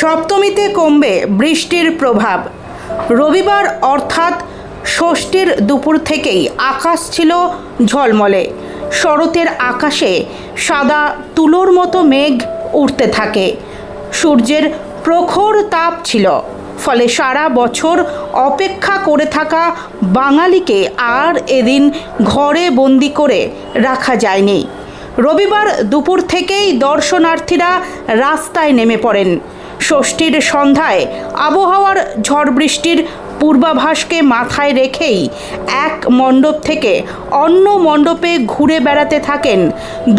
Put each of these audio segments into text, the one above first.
সপ্তমীতে কমবে বৃষ্টির প্রভাব। রবিবার অর্থাৎ ষষ্ঠীর দুপুর থেকেই আকাশ ছিল ঝলমলে। শরতের আকাশে সাদা তুলোর মতো মেঘ উঠতে থাকে। সূর্যের প্রখর তাপ ছিল, ফলে সারা বছর অপেক্ষা করে থাকা বাঙালিকে আর এদিন ঘরে বন্দি করে রাখা যায়নি। রবিবার দুপুর থেকেই দর্শনার্থীরা রাস্তায় নেমে পড়েন। ষষ্ঠীর সন্ধ্যায় আবহাওয়ার ঝড় বৃষ্টির পূর্বাভাসকে মাথায় রেখেই এক মণ্ডপ থেকে অন্য মণ্ডপে ঘুরে বেড়াতে থাকেন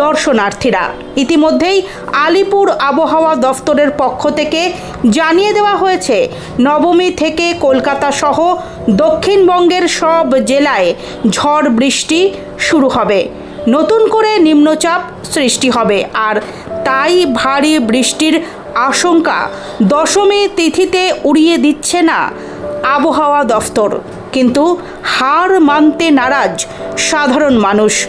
দর্শনার্থীরা। ইতিমধ্যেই আলিপুর আবহাওয়া দফতরের পক্ষ থেকে জানিয়ে দেওয়া হয়েছে, নবমী থেকে কলকাতা সহ দক্ষিণবঙ্গের সব জেলায় ঝড় বৃষ্টি শুরু হবে। নতুন করে নিম্নচাপ সৃষ্টি হবে। আর তাই ভারী বৃষ্টির আশঙ্কা দশমী তিথিতে উড়িয়ে দিচ্ছে না আবহাওয়া দফতর। কিন্তু হার মানতে নারাজ সাধারণ মানুষ।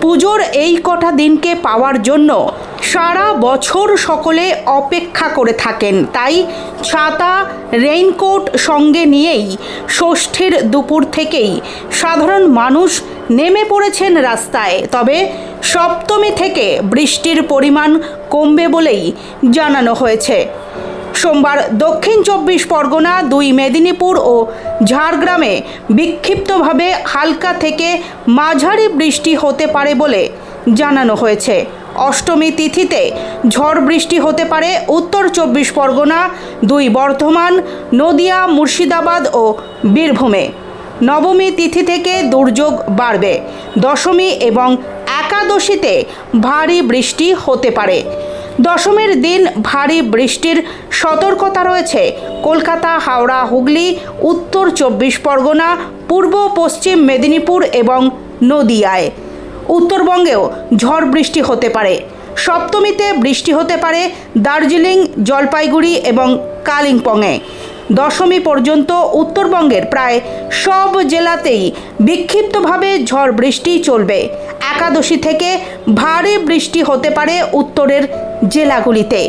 পুজোর এই কটা দিনকে পাওয়ার জন্য সারা বছর সকলে অপেক্ষা করে থাকেন। তাই ছাতা, রেইনকোট সঙ্গে নিয়েই ষষ্ঠীর দুপুর থেকেই সাধারণ মানুষ নেমে পড়েছেন রাস্তায়। তবে সপ্তমী থেকে বৃষ্টির পরিমাণ কমবে বলেই জানানো হয়েছে। সোমবার দক্ষিণ চব্বিশ পরগনা, দুই মেদিনীপুর ও ঝাড়গ্রামে বিক্ষিপ্তভাবে হালকা থেকে মাঝারি বৃষ্টি হতে পারে বলে জানানো হয়েছে। অষ্টমী তিথিতে ঝড় বৃষ্টি হতে পারে উত্তর চব্বিশ পরগনা, দুই বর্ধমান, নদিয়া, মুর্শিদাবাদ ও বীরভূমে। নবমী তিথি থেকে দুর্যোগ বাড়বে। দশমী এবং একাদশীতে ভারী বৃষ্টি হতে পারে। দশমীর দিন ভারী বৃষ্টির সতর্কতা রয়েছে। কলকাতা, হাওড়া, হুগলি, উত্তর চব্বিশ পরগনা, পূর্ব, পশ্চিম মেদিনীপুর এবং নদিয়ায়। উত্তরবঙ্গেও ঝড় বৃষ্টি হতে পারে। সপ্তমীতে বৃষ্টি হতে পারে দার্জিলিং, জলপাইগুড়ি এবং কালিম্পংয়ে। দশমী পর্যন্ত উত্তরবঙ্গের প্রায় সব জেলাতেই বিক্ষিপ্তভাবে ঝড় বৃষ্টি চলবে। একাদশী থেকে ভারী বৃষ্টি হতে পারে উত্তরের জেলাগুলিতে।